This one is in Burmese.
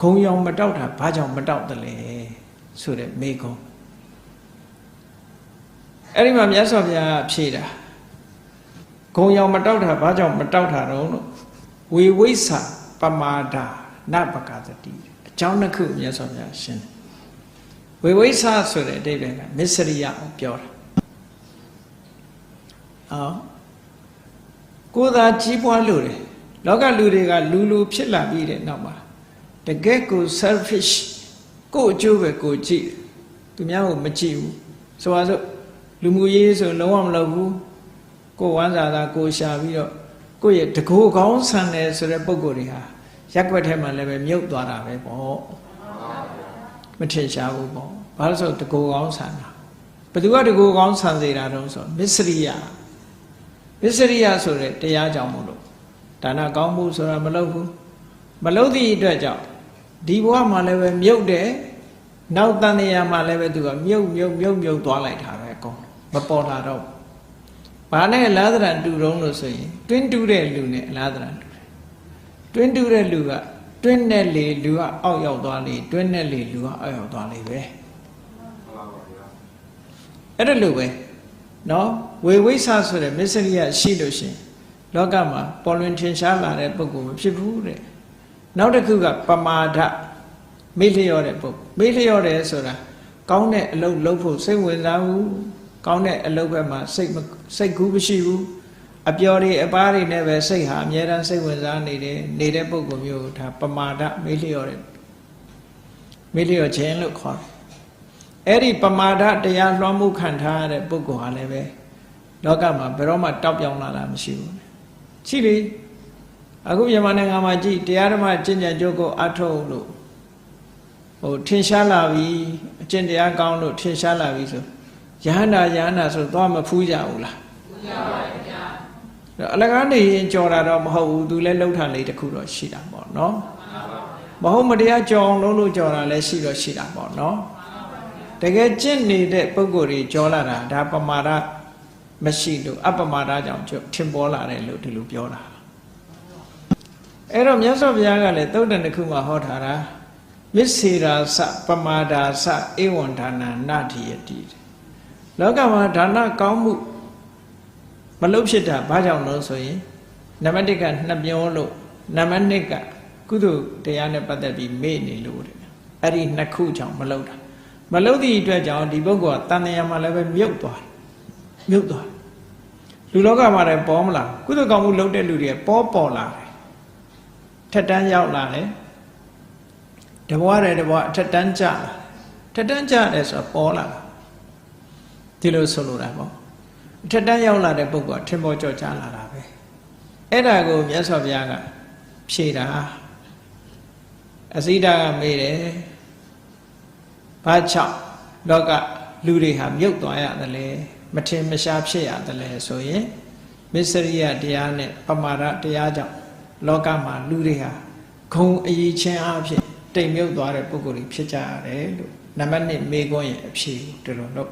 ဂုံရောင်မတောက်တာဘာကြောင့်မတောက်တယ်လဲဆိုတဲ့မေကုံအဲ့ဒီမှာမြတ်စွာဘုရားဖြေတာဂုံရောင်မတောက်တာဘာကြောင့်မတောက်တာတော့လို့ဝေဝိဆာပမာဒာနပကသတိအကြောင်းတစ်ခုမြတ်စွာဘုရားရှင်းတယ်ဝေဝိဆာဆိုတဲ့အဓိပ္ပာယ်ကမစ္စရိယကိုပြောတာအော်ကိုယ်သာကြီးပွားလို့တယ်လောကလူတွေကလူလူဖြစ်လာပြီးတဲ့နောက်မှာ တကယ်ကို selfish ကိုယ့်အကျိုးပဲကိုယ်ကြည့်တယ်သူများကိုမကြည့်ဘူးဆိုပါစို့လူမှုရေးဆိုလုံးဝမလုပ်ဘူးကိုယ်ဝမ်းစာသာကိုယ်ရှာပြီးတော့ကိုယ့်ရဲ့တကိုယ်ကောင်းဆန်တယ်ဆိုတဲ့ပုံကိုယ်တွေဟာရက်ွက်ထဲမှာလည်းပဲမြုပ်သွားတာပဲပေါ့မထင်ရှားဘူးပေါ့ဘာလို့ဆိုတကိုယ်ကောင်းဆန်တာဘယ်သူကတကိုယ်ကောင်းဆန်စေတာတုံးဆိုမစ္စရိယမစ္စရိယဆိုတဲ့တရားကြောင့်မို့လို့ဒါနကောင်းမှုဆိုတာမလုပ်ဘူးမလုပ်သည့်အတွက်ကြောင့် ဒီဘဝမှာလည်းပဲမြုပ်တယ်နောက်တန်တရားမှာလည်းပဲသူကမြုပ်မြုပ်မြုပ်မြုပ်သွားလိုက်တာပဲအကုန်မပေါ်လာတော့ဘူးဘာနဲ့အလားတရံတူတုံးလို့ဆိုရင်တွင်းတူးတဲ့လူနဲ့အလားတရံတူတယ်တွင်းတူးတဲ့လူကတွင်းနဲ့လေလူကအောက်ရောက်သွားလေတွင်းနဲ့လေလူကအောက်ရောက်သွားလေပဲအဲ့ဒါလိုပဲနော်ဝေဝိဆဆိုတဲ့မစ္စရိယရှိလို့ရှရင်လောကမှာပေါ်လွင်ထင်ရှားလာတဲ့ပုဂ္ဂိုလ်မဖြစ်ဘူးတဲ့ နောက်တစ်ခုကပမာဒမေ့လျော့တဲ့ပုဂ္ဂိုလ်မေ့လျော့တယ်ဆိုတာကောင်းတဲ့အလုပ်လုပ်ဖို့စိတ်ဝင်စားဘူးကောင်းတဲ့အလုပ်ဘက်မှာစိတ်စိတ်ကူးမရှိဘူးအပျော်တွေအပားတွေနဲ့ပဲစိတ်ဟာအမြဲတမ်းစိတ်ဝင်စားနေတယ်နေတဲ့ပုဂ္ဂိုလ်မျိုးဒါပမာဒမေ့လျော့တဲ့မေ့လျော့ခြင်းလို့ခေါ်တယ်အဲ့ဒီပမာဒတရားလွှမ်းမှုခံထားရတဲ့ပုဂ္ဂိုလ်ဟာလည်းပဲလောကမှာဘယ်တော့မှတောက်ပြောင်လာတာမရှိဘူးရှိလေ အခုမြန်မာနိုင်ငံမှာကြည့်တရားဓမ္မကျင့်ကြံကြိုးကိုအထုတ်လို့ဟိုထင်ရှားလာပြီအကျင့်တရားကောင်းလို့ထင်ရှားလာပြီဆိုယဟန္တာယဟန္တာဆိုသွားမဖူးကြဘူးလားဖူးကြပါဘူးဗျာအလကားနေရင်ကြော်တာတော့မဟုတ်ဘူးသူလည်းလှုပ်ထလေးတစ်ခုတော့ရှိတာပေါ့နော်မဟုတ်မတရားကြော်အောင်လုံးလို့ကြော်တာလည်းရှိတော့ရှိတာပေါ့နော်တကယ်ကျင့်နေတဲ့ပုံကိုယ်တွေကြော်လာတာဒါပမာဒမရှိလို့အပမာဒကြောင့်ထင်ပေါ်လာတယ်လို့ဒီလိုပြောတာ အဲ့တော့မြတ်စွာဘုရားကလည်းသုတ်တန်တစ်ခုမှာဟောထားတာမစ္စေရာစပမာဒာစဧဝံဒါနနာတိယတိလောကမှာဒါနကောင်းမှုမလုပ်ဖြစ်တာဘာကြောင့်လို့ဆိုရင်နံပါတ်1ကနှစ်ပြောလို့နံပါတ်2ကကုသိုလ်တရားနဲ့ပတ်သက်ပြီးမေ့နေလို့တဲ့အဲ့ဒီနှစ်ခုကြောင့်မလုပ်တာမလုပ်သည့်အတွက်ကြောင့်ဒီပုဂ္ဂိုလ်ကတန်တရားမှာလည်းပဲမြုပ်သွားမြုပ်သွားလူလောကမှာလည်းပေါ်မလာကုသိုလ်ကောင်းမှုလုပ်တဲ့လူတွေပေါ်ပေါ်လာတယ် ထက်တန်းရောက်လာတယ်တဘွားတယ်တဘွားအထက်တန်းကြလာထက်တန်းကြတယ်ဆိုတော့ပေါ်လာတာဒီလိုဆိုလိုတာပေါ့အထက်တန်းရောက်လာတဲ့ပုဂ္ဂိုလ်ကထင်ပေါ်ကြော်ကြားလာတာပဲအဲ့ဒါကိုမြတ်စွာဘုရားကဖြေတာအစိဒာကမေးတယ်ဘာကြောင့်လောကလူတွေဟာမြုပ်သွားရတယ်လဲမထင်မရှားဖြစ်ရတယ်လဲဆိုရင်မစ္စရိယတရားနဲ့ပမာဒတရားကြောင့် လောကမှာလူတွေဟာဂုံအည်ချင်းအဖြစ်တိမ်မြုပ်သွားတဲ့ပုဂ္ဂိုလ်တွေဖြစ်ကြရတယ်လို့နံပါတ်1မေခွန်းရဲ့အဖြေဒီလိုလို့